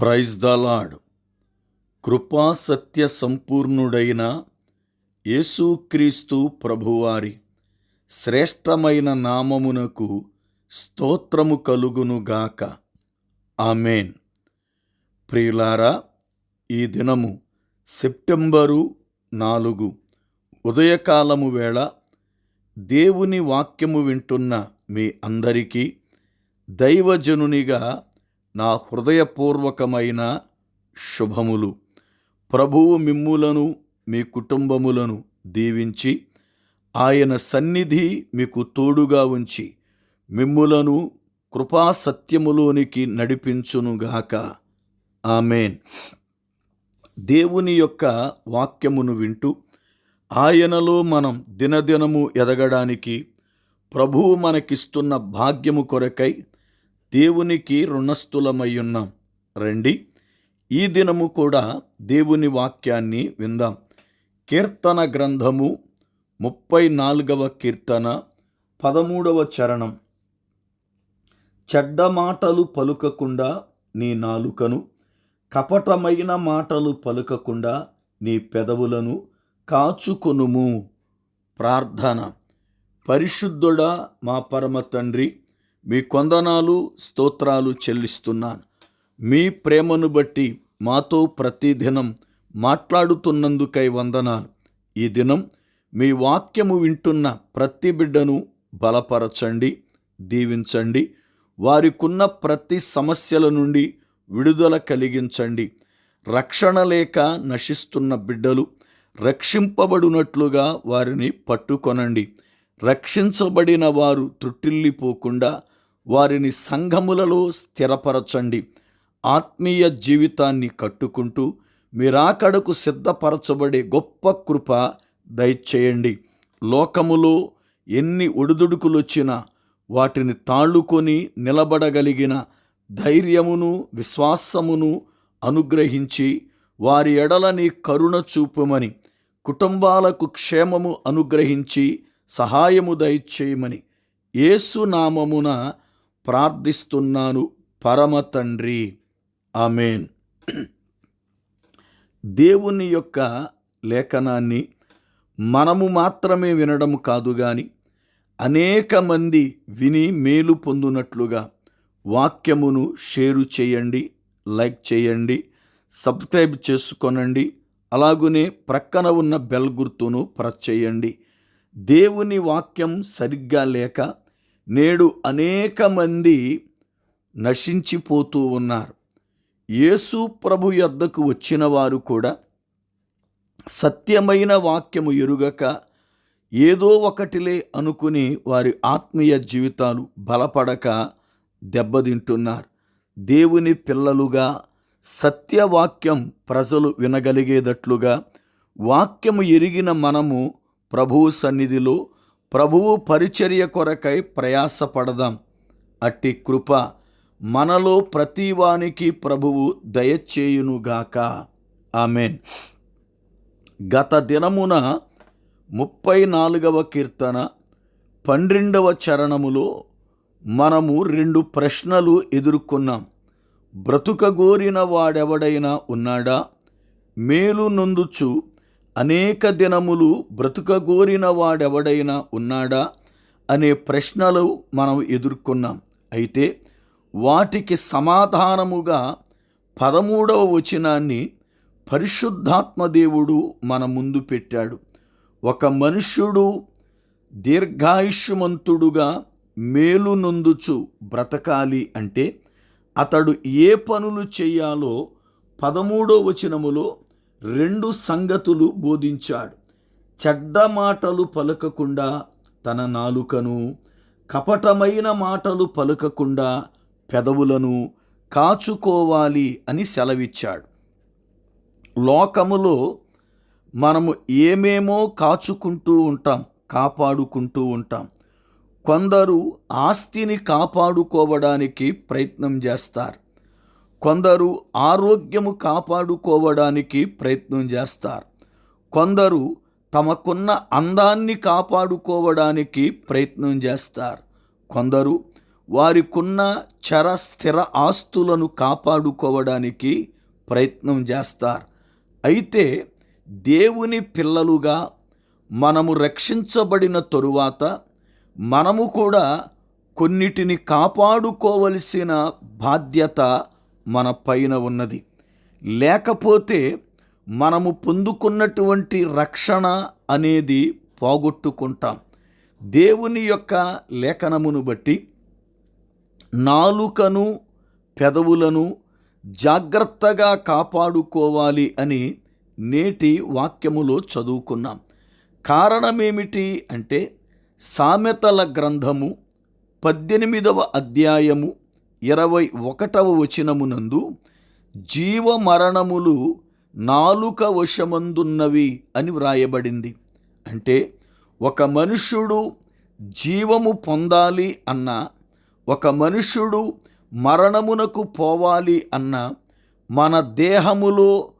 Praise the lord కృపా సత్య సంపూర్ణుడైన యేసుక్రీస్తు ప్రభువారి శ్రేష్టమైన నామమునకు స్తోత్రము కలుగునుగాక ఆమెన్. ప్రియులారా ఈ దినము సెప్టెంబరు నాలుగు ఉదయకాలము వేళ దేవుని వాక్యము వింటున్న మీ అందరికీ దైవజనునిగా నా హృదయపూర్వకమైన శుభములు. ప్రభువు మిమ్ములను మీ కుటుంబములను దీవించి ఆయన సన్నిధి మీకు తోడుగా ఉంచి మిమ్ములను కృపా సత్యములోనికి నడిపించునుగాక. ఆమెన్. దేవుని యొక్క వాక్యమును వింటూ ఆయనలో మనం దినదినము ఎదగడానికి ప్రభువు మనకిస్తున్న భాగ్యము కొరకై దేవునికి రుణస్థులమయ్యున్నాం. రండి ఈ దినము కూడా దేవుని వాక్యాన్ని విందాం. కీర్తన గ్రంథము ముప్పై నాలుగవ కీర్తన పదమూడవ చరణం. చెడ్డ మాటలు పలుకకుండా నీ నాలుకను కపటమైన మాటలు పలుకకుండా నీ పెదవులను కాచుకొనుము. ప్రార్థన. పరిశుద్ధుడా మా పరమ తండ్రి మీ కొందనాలు స్తోత్రాలు చెల్లిస్తున్నాను. మీ ప్రేమను బట్టి మాతో ప్రతిదినం మాట్లాడుతున్నందుకై వందనాలు. ఈ దినం మీ వాక్యము వింటున్న ప్రతి బిడ్డను బలపరచండి దీవించండి. వారికున్న ప్రతి సమస్యల నుండి విడుదల కలిగించండి. రక్షణ లేక నశిస్తున్న బిడ్డలు రక్షింపబడినట్లుగా వారిని పట్టుకొనండి. రక్షించబడిన వారు త్రుటిల్లిపోకుండా వారిని సంఘములలో స్థిరపరచండి. ఆత్మీయ జీవితాన్ని కట్టుకుంటూ మీరాకడకు సిద్ధపరచబడే గొప్ప కృప దయచేయండి. లోకములో ఎన్ని ఒడిదుడుకులు వచ్చినా వాటిని తాళుకొని నిలబడగలిగిన ధైర్యమును విశ్వాసమును అనుగ్రహించి వారి ఎడలని కరుణ చూపుమని కుటుంబాలకు క్షేమము అనుగ్రహించి సహాయము దయచేయమని ఏసునామమున ప్రార్థిస్తున్నాను పరమ తండ్రి. ఆమెన్. దేవుని యొక్క లేఖనాన్ని మనము మాత్రమే వినడం కాదు కానీ అనేక మంది విని మేలు పొందునట్లుగా వాక్యమును షేరు చేయండి లైక్ చేయండి సబ్స్క్రైబ్ చేసుకొనండి అలాగునే ప్రక్కన ఉన్న బెల్ గుర్తును ప్రెస్ చేయండి. దేవుని వాక్యం సరిగ్గా లేక నేడు అనేక మంది నశించిపోతూ ఉన్నారు. యేసు ప్రభు యొద్దకు వచ్చిన వారు కూడా సత్యమైన వాక్యము ఎరుగక ఏదో ఒకటిలే అనుకుని వారి ఆత్మీయ జీవితాలు బలపడక దెబ్బతింటున్నారు. దేవుని పిల్లలుగా సత్యవాక్యం ప్రజలు వినగలిగేటట్లుగా వాక్యము ఎరిగిన మనము ప్రభువు సన్నిధిలో ప్రభువు పరిచర్య కొరకై ప్రయాసపడదాం. అట్టి కృప మనలో ప్రతివానికి ప్రభువు దయచేయునుగాక. ఆమెన్. గత దినమున ముప్పై నాలుగవ కీర్తన పన్నెండవ చరణములో మనము రెండు ప్రశ్నలు ఎదుర్కొన్నాం. బ్రతుకగోరిన వాడెవడైనా ఉన్నాడా? మేలు నొందుచు అనేక దినములు బ్రతుకగోరిన వాడెవడైనా ఉన్నాడా అనే ప్రశ్నలు మనం ఎదుర్కొన్నాం. అయితే వాటికి సమాధానముగా పదమూడవ వచనాన్ని పరిశుద్ధాత్మ దేవుడు మన ముందు పెట్టాడు. ఒక మనుష్యుడు దీర్ఘాయుష్యమంతుడుగా మేలు నొందుచు బ్రతకాలి అంటే అతడు ఏ పనులు చేయాలో పదమూడో వచనములో రెండు సంగతులు బోధించాడు. చెడ్డ మాటలు పలకకుండా తన నాలుకను కపటమైన మాటలు పలకకుండా పెదవులను కాచుకోవాలి అని సెలవిచ్చాడు. లోకములో మనము ఏమేమో కాచుకుంటూ ఉంటాం కాపాడుకుంటూ ఉంటాం. కొందరు ఆస్తిని కాపాడుకోవడానికి ప్రయత్నం చేస్తారు. కొందరు ఆరోగ్యము కాపాడుకోవడానికి ప్రయత్నం చేస్తారు. కొందరు తమకున్న అందాన్ని కాపాడుకోవడానికి ప్రయత్నం చేస్తారు. కొందరు వారికున్న చర స్థిర ఆస్తులను కాపాడుకోవడానికి ప్రయత్నం చేస్తారు. అయితే దేవుని పిల్లలుగా మనము రక్షించబడిన తరువాత మనము కూడా కొన్నిటిని కాపాడుకోవలసిన బాధ్యత మన పైన ఉన్నది. లేకపోతే మనము పొందుకున్నటువంటి రక్షణ అనేది పోగొట్టుకుంటాం. దేవుని యొక్క లేఖనమును బట్టి నాలుకను పెదవులను జాగ్రత్తగా కాపాడుకోవాలి అని నేటి వాక్యములో చదువుకున్నాం. కారణమేమిటి అంటే సామెతల గ్రంథము పద్దెనిమిదవ అధ్యాయము ఇరవై ఒకటవ వచనమునందు జీవమరణములు నాలుక వశమందున్నవి అని వ్రాయబడింది. అంటే ఒక మనుష్యుడు జీవము పొందాలి అన్న ఒక మనుష్యుడు మరణమునకు పోవాలి అన్న మన దేహములో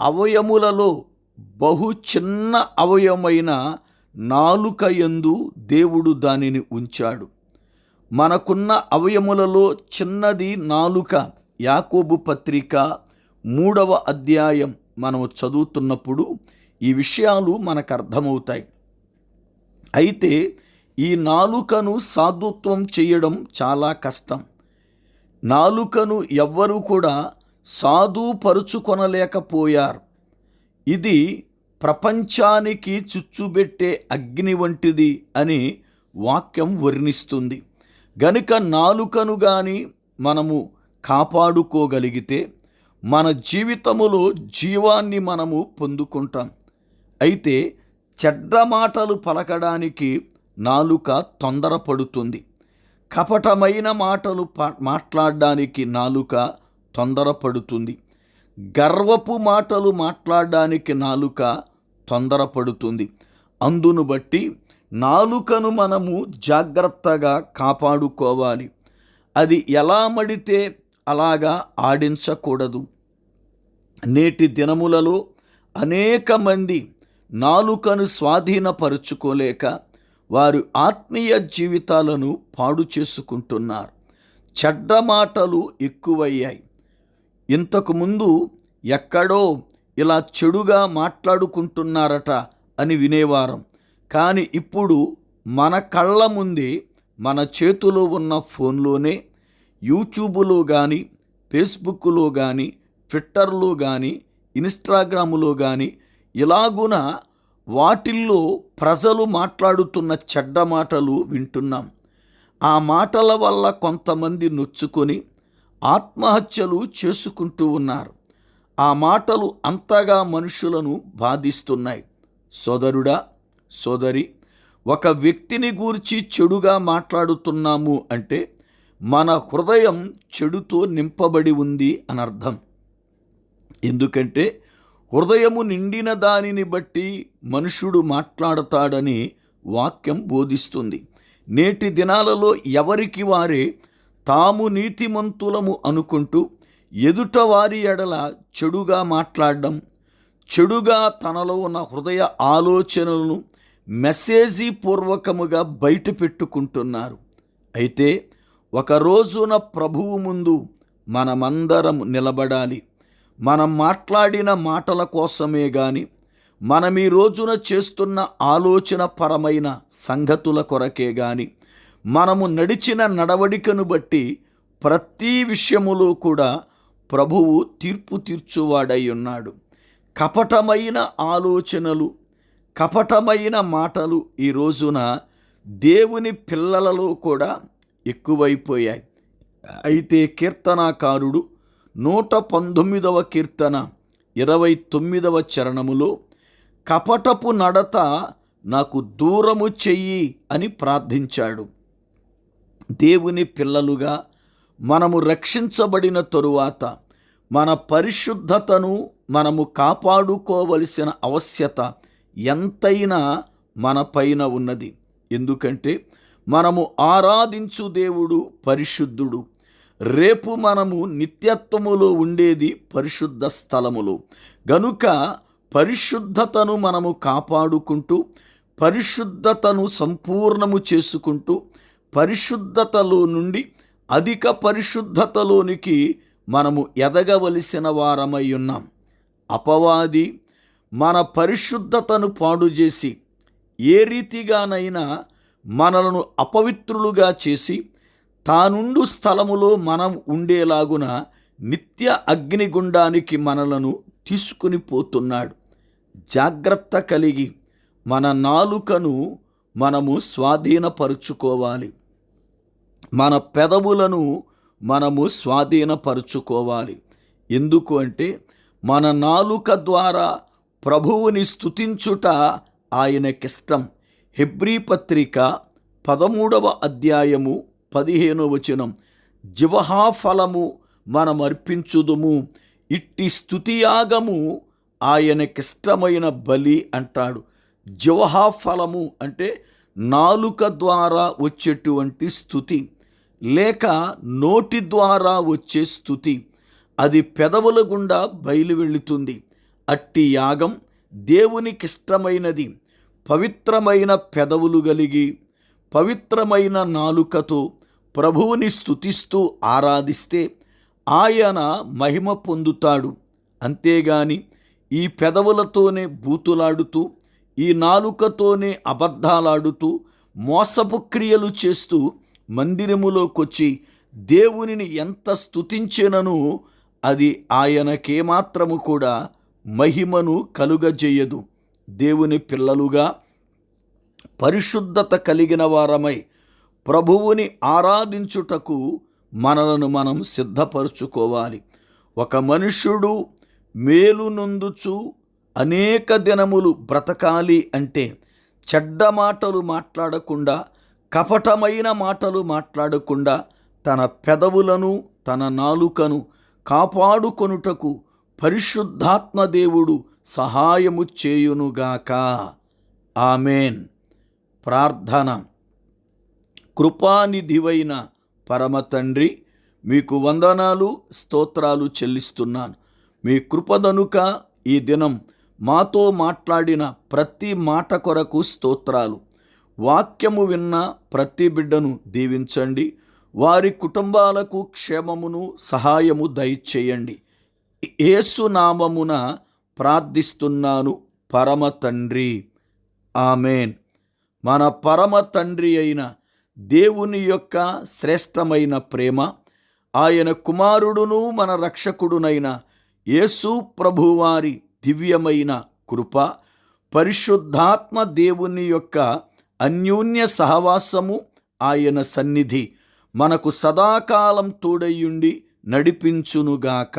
అవయములలో బహు చిన్న అవయమైన నాలుక ఎందు దేవుడు దానిని ఉంచాడు. మనకున్న అవయములలో చిన్నది నాలుక యాకోబు పత్రిక మూడవ అధ్యాయం మనము చదువుతున్నప్పుడు ఈ విషయాలు మనకు అర్థమవుతాయి. అయితే ఈ నాలుకను సాధుత్వం చేయడం చాలా కష్టం. నాలుకను ఎవ్వరూ కూడా సాధుపరుచుకొనలేకపోయారు ఇది ప్రపంచానికి చుచ్చుబెట్టే అగ్ని వంటిది అని వాక్యం వర్ణిస్తుంది. గనుక నాలుకను గాని మనము కాపాడుకోగలిగితే మన జీవితములో జీవాన్ని మనము పొందుకుంటాం. అయితే చెడ్డ మాటలు పలకడానికి నాలుక తొందరపడుతుంది. కపటమైన మాటలు మాట్లాడడానికి నాలుక తొందరపడుతుంది. గర్వపు మాటలు మాట్లాడడానికి నాలుక తొందరపడుతుంది. అందును బట్టి నాలుకను మనము జాగ్రత్తగా కాపాడుకోవాలి. అది ఎలా మడితే అలాగా ఆడించకూడదు. నేటి దినములలో అనేక మంది నాలుకను స్వాధీనపరుచుకోలేక వారు ఆత్మీయ జీవితాలను పాడు చేసుకుంటున్నారు. చెడ్డ మాటలు ఎక్కువయ్యాయి. ఇంతకుముందు ఎక్కడో ఇలా చెడుగా మాట్లాడుకుంటున్నారట అని వినేవారం. కానీ ఇప్పుడు మన కళ్ళ ముందే మన చేతిలో ఉన్న ఫోన్లోనే యూట్యూబ్లో కానీ ఫేస్బుక్లో కానీ ట్విట్టర్లో కానీ ఇన్స్టాగ్రాములో కానీ ఇలాగున వాటిల్లో ప్రజలు మాట్లాడుతున్న చెడ్డ మాటలు వింటున్నాం. ఆ మాటల వల్ల కొంతమంది నొచ్చుకొని ఆత్మహత్యలు చేసుకుంటూ ఉన్నారు. ఆ మాటలు అంతగా మనుషులను బాధిస్తున్నాయి. సోదరుడా సోదరి ఒక వ్యక్తిని గూర్చి చెడుగా మాట్లాడుతున్నాము అంటే మన హృదయం చెడుతో నింపబడి ఉంది అని అర్థం ఎందుకంటే హృదయము నిండిన దానిని బట్టి మనుషుడు మాట్లాడతాడని వాక్యం బోధిస్తుంది. నేటి దినాలలో ఎవరికి వారే తాము నీతిమంతులము అనుకుంటూ ఎదుట వారి ఎడల చెడుగా మాట్లాడడం చెడుగా తనలో ఉన్న హృదయ ఆలోచనలను మెసేజీ పూర్వకముగా బయట పెట్టుకుంటున్నారు అయితే ఒక రోజున ప్రభువు ముందు మనమందరం నిలబడాలి. మనం మాట్లాడిన మాటల కోసమే గాని మనం ఈ రోజున చేస్తున్న ఆలోచన పరమైన సంగతుల కొరకే గాని మనము నడిచిన నడవడికను బట్టి ప్రతి విషయములో కూడా ప్రభువు తీర్పు తీర్చువాడై ఉన్నాడు. కపటమైన ఆలోచనలు కపటమైన మాటలు ఈ రోజున దేవుని పిల్లలలో కూడా ఎక్కువైపోయాయి. అయితే కీర్తనాకారుడు నూట పంతొమ్మిదవ కీర్తన ఇరవై తొమ్మిదవ చరణములో కపటపు నడత నాకు దూరము చెయ్యి అని ప్రార్థించాడు. దేవుని పిల్లలుగా మనము రక్షించబడిన తరువాత మన పరిశుద్ధతను మనము కాపాడుకోవలసిన అవశ్యత ఎంతైనా మన పైన ఉన్నది. ఎందుకంటే మనము ఆరాధించు దేవుడు పరిశుద్ధుడు. రేపు మనము నిత్యత్వములో ఉండేది పరిశుద్ధ స్థలములో. గనుక పరిశుద్ధతను మనము కాపాడుకుంటూ పరిశుద్ధతను సంపూర్ణము చేసుకుంటూ పరిశుద్ధతలో నుండి అధిక పరిశుద్ధతలోనికి మనము ఎదగవలసిన వారమై ఉన్నాం. అపవాది మన పరిశుద్ధతను పాడు చేసి ఏ రీతిగానైనా మనలను అపవిత్రులుగా చేసి తానుండు స్థలములో మనం ఉండేలాగున నిత్య అగ్నిగుండానికి మనలను తీసుకుని పోతున్నాడు. జాగ్రత్త కలిగి మన నాలుకను మనము స్వాధీనపరుచుకోవాలి. మన పెదవులను మనము స్వాధీనపరుచుకోవాలి. ఎందుకు అంటే మన నాలుక ద్వారా ప్రభువుని స్థుతించుట ఆయనకిష్టం. హెబ్రీ పత్రిక పదమూడవ అధ్యాయము పదిహేనో వచనం. జివహాఫలము మనం అర్పించుదుము ఇట్టి స్థుతియాగము ఆయనకిష్టమైన బలి అంటాడు. జివహాఫలము అంటే నాలుక ద్వారా వచ్చేటువంటి స్థుతి లేక నోటి ద్వారా వచ్చే స్థుతి అది పెదవుల గుండా బయలు వెళుతుంది. అట్టి యాగం దేవునికిష్టమైనది. పవిత్రమైన పెదవులు కలిగి పవిత్రమైన నాలుకతో ప్రభువుని స్తుతిస్తూ ఆరాధిస్తే ఆయన మహిమ పొందుతాడు. అంతేగాని ఈ పెదవులతోనే బూతులాడుతూ ఈ నాలుకతోనే అబద్ధాలాడుతూ మోసపు క్రియలు చేస్తూ మందిరములోకొచ్చి దేవునిని ఎంత స్తుతించినను అది ఆయనకేమాత్రము కూడా మహిమను కలుగజేయదు. దేవుని పిల్లలుగా పరిశుద్ధత కలిగిన వారమై ప్రభువుని ఆరాధించుటకు మనలను మనం సిద్ధపరుచుకోవాలి. ఒక మనుష్యుడు మేలు నొందుచు అనేక దినములు బ్రతకాలి అంటే చెడ్డ మాటలు మాట్లాడకుండా కపటమైన మాటలు మాట్లాడకుండా తన పెదవులను తన నాలుకను కాపాడుకొనుటకు పరిశుద్ధాత్మ దేవుడు సహాయము చేయునుగాక. ఆమెన్. ప్రార్థన. కృపానిధివైన పరమ తండ్రి మీకు వందనాలు స్తోత్రాలు చెల్లిస్తున్నాను. మీ కృపదనుక ఈ దినం మాతో మాట్లాడిన ప్రతి మాట కొరకు స్తోత్రాలు. వాక్యము విన్న ప్రతి బిడ్డను దీవించండి. వారి కుటుంబాలకు క్షేమమును సహాయము దయచేయండి. ఏసునామమున ప్రార్థిస్తున్నాను పరమ తండ్రి. ఆమెన్. మన పరమ తండ్రి అయిన దేవుని యొక్క శ్రేష్టమైన ప్రేమ ఆయన కుమారుడును మన రక్షకుడునైన యేసు ప్రభువారి దివ్యమైన కృప పరిశుద్ధాత్మ దేవుని యొక్క అన్యోన్య సహవాసము ఆయన సన్నిధి మనకు సదాకాలం తోడయ్యుండి నడిపించునుగాక.